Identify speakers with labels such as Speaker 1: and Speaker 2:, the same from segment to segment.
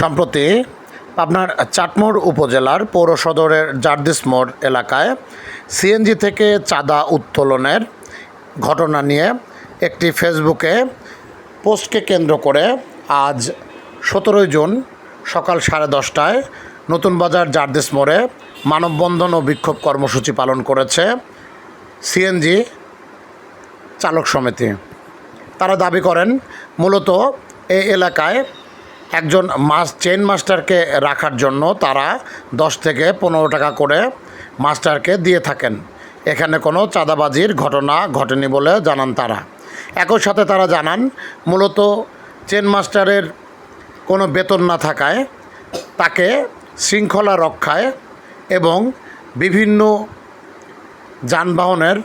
Speaker 1: সম্প্রতি পাবনার চাটমোড় উপজেলার পৌর সদরের জার্দিস মোড় এলাকায় সিএনজি থেকে চাঁদা উত্তোলনের ঘটনা নিয়ে একটি ফেসবুকে পোস্টকে কেন্দ্র করে আজ সতেরোই জুন সকাল সাড়ে দশটায় নতুন বাজার জার্দিস মোড়ে মানববন্ধন ও বিক্ষোভ কর্মসূচি পালন করেছে সিএনজি চালক সমিতি। তারা দাবি করেন, মূলত এই এলাকায় একজন মাস চেন মাস্টারকে রাখার জন্য তারা দশ থেকে পনেরো টাকা করে মাস্টারকে দিয়ে থাকেন। এখানে কোনো চাঁদাবাজির ঘটনা ঘটেনি বলে জানান তারা। একই সাথে তারা জানান, মূলত চেন মাস্টারের কোনো বেতন না থাকায় তাকে শৃঙ্খলা রক্ষায় এবং বিভিন্ন যানবাহনের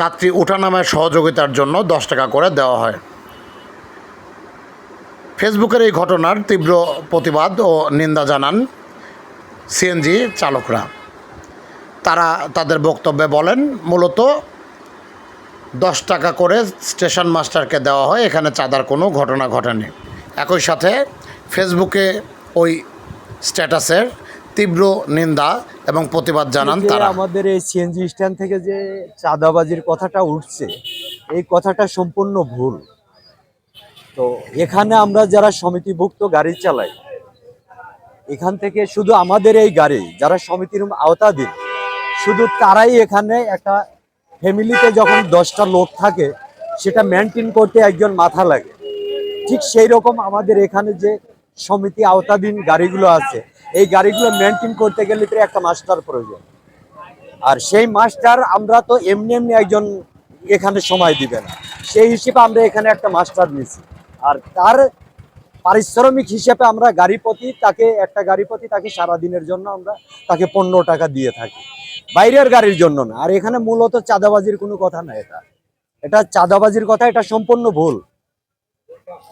Speaker 1: যাত্রী ওঠানামায় সহযোগিতার জন্য দশ টাকা করে দেওয়া হয়। ফেসবুকের এই ঘটনার তীব্র প্রতিবাদ ও নিন্দা জানান সিএনজি চালকরা। তারা তাদের বক্তব্যে বলেন মূলত দশ টাকা করে স্টেশন মাস্টারকে দেওয়া হয় এখানে চাঁদার কোনো ঘটনা ঘটেনি। একই সাথে ফেসবুকে ওই স্ট্যাটাসের তীব্র নিন্দা এবং প্রতিবাদ জানান তারা।
Speaker 2: আমাদের এই সিএনজি স্ট্যান্ড থেকে যে চাঁদাবাজির কথাটা উঠছে এই কথাটা সম্পূর্ণ ভুল। তো এখানে আমরা যারা সমিতিভুক্ত গাড়ি চালাই, এখান থেকে শুধু আমাদের এই গাড়ি, যারা সমিতির আওতাধীন, শুধু তারাই এখানে একটা ফ্যামিলিতে যখন দশটা লোক থাকে, সেটা মেনটেন করতে একজন মাথা লাগে। ঠিক সেই রকম আমাদের এখানে যে সমিতি আওতাধীন গাড়িগুলো আছে, এই গাড়িগুলো মেনটেন করতে গেলে তো একটা মাস্টার প্রয়োজন। আর সেই মাস্টার আমরা তো এমনি এমনি একজন এখানে সময় দিবে না। সেই হিসেবে আমরা এখানে একটা মাস্টার নিছি। আর তার পারিশ্রমিক হিসেবে আমরা গাড়ি প্রতি তাকে একটা গাড়ি প্রতি তাকে সারা দিনের জন্য আমরা তাকে পনেরো টাকা দিয়ে থাকি। বাইরের গাড়ির জন্য না। আর এখানে মূলত চাঁদাবাজির কোনো কথা না এটা। এটা চাঁদাবাজির কথা, এটা সম্পূর্ণ ভুল।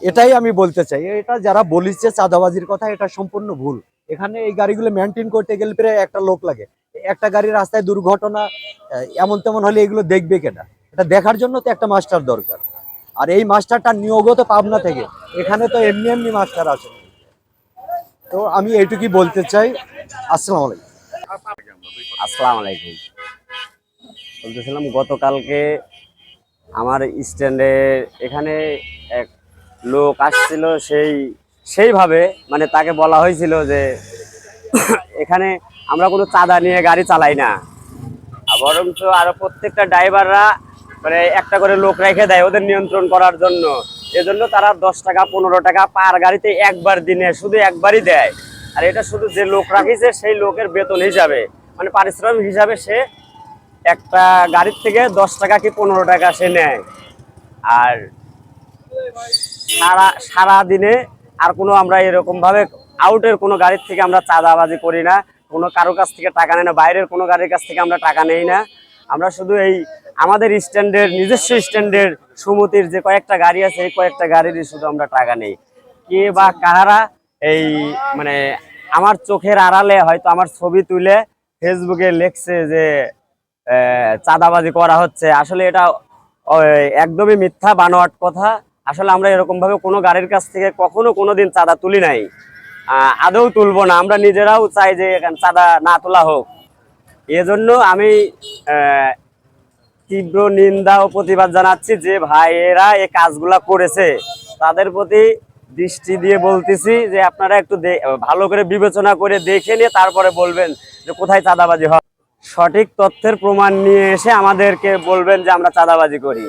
Speaker 2: এটাই আমি বলতে চাই। এটা যারা বলিছে চাঁদাবাজির কথা, এটা সম্পূর্ণ ভুল। এখানে এই গাড়িগুলো মেনটেন করতে গেলে প্রায় একটা লোক লাগে। একটা গাড়ি রাস্তায় দুর্ঘটনা, এমন তেমন হলে এগুলো দেখবে কেনা এটা দেখার জন্য তো একটা মাস্টার দরকার। আর এই মাস্টারটা নিয়োগত পাবনা থেকে। এখানে তো এমনি এমনি মাস্টার আছে। তো আমি এইটুকুই বলতে চাই। আসসালামু আলাইকুম।
Speaker 3: আসসালামু আলাইকুম। বলতেছিলাম, গতকালকে আমার স্ট্যান্ডে এখানে এক লোক আসছিল, সেই, সেইভাবে মানে তাকে বলা হয়েছিল যে, এখানে আমরা কোনো চাঁদা নিয়ে গাড়ি চালাই না। বরঞ্চ আরও প্রত্যেকটা ড্রাইভাররা মানে একটা করে লোক রেখে দেয় ওদের নিয়ন্ত্রণ করার জন্য। এজন্য তারা দশ টাকা, পনেরো টাকা পার গাড়িতে একবার দিনে শুধু একবারই দেয়। আর এটা শুধু যে লোক রাখিছে, সেই লোকের বেতন হিসাবে। মানে পারিশ্রমিক হিসাবে সে একটা গাড়ির থেকে দশ টাকা কি পনেরো টাকা সে নেয়। আর সারা সারা দিনে আর কোনো আমরা এরকম ভাবে আউটের কোনো গাড়ির থেকে আমরা চাঁদাবাজি করি না। কোনো কারও কাছ থেকে টাকা নেই না, বাইরের কোনো গাড়ির কাছ থেকে আমরা টাকা নেই না। আমরা শুধু এই আমাদের স্ট্যান্ডের, নিজস্ব স্ট্যান্ডের সুমতির যে কয়েকটা গাড়ি আছে, এই কয়েকটা গাড়িরই শুধু আমরা টাকা নেই। কে বা কাহারা এই মানে আমার চোখের আড়ালে হয়তো আমার ছবি তুলে ফেসবুকে লেখছে যে চাঁদাবাজি করা হচ্ছে। আসলে এটা একদমই মিথ্যা, বানোয়াট কথা। আসলে আমরা এরকমভাবে কোনো গাড়ির কাছ থেকে কখনো কোনো দিন চাঁদা তুলি নাই। আদৌ তুলবো না। আমরা নিজেরাও চাই যে এখানে চাঁদা না তোলা হোক। এজন্য আমি তীব্র নিন্দা ও প্রতিবাদ জানাচ্ছি যে ভাইয়েরা এই কাজগুলা করেছে। তাদের প্রতি দৃষ্টি দিয়ে বলতেছি যে আপনারা একটু ভালো করে বিবেচনা করে দেখে নিয়ে তারপরে বলবেন যে কোথায় চাঁদাবাজি হয়। সঠিক তথ্যের প্রমাণ নিয়ে এসে আমাদেরকে বলবেন যে আমরা চাঁদাবাজি করি।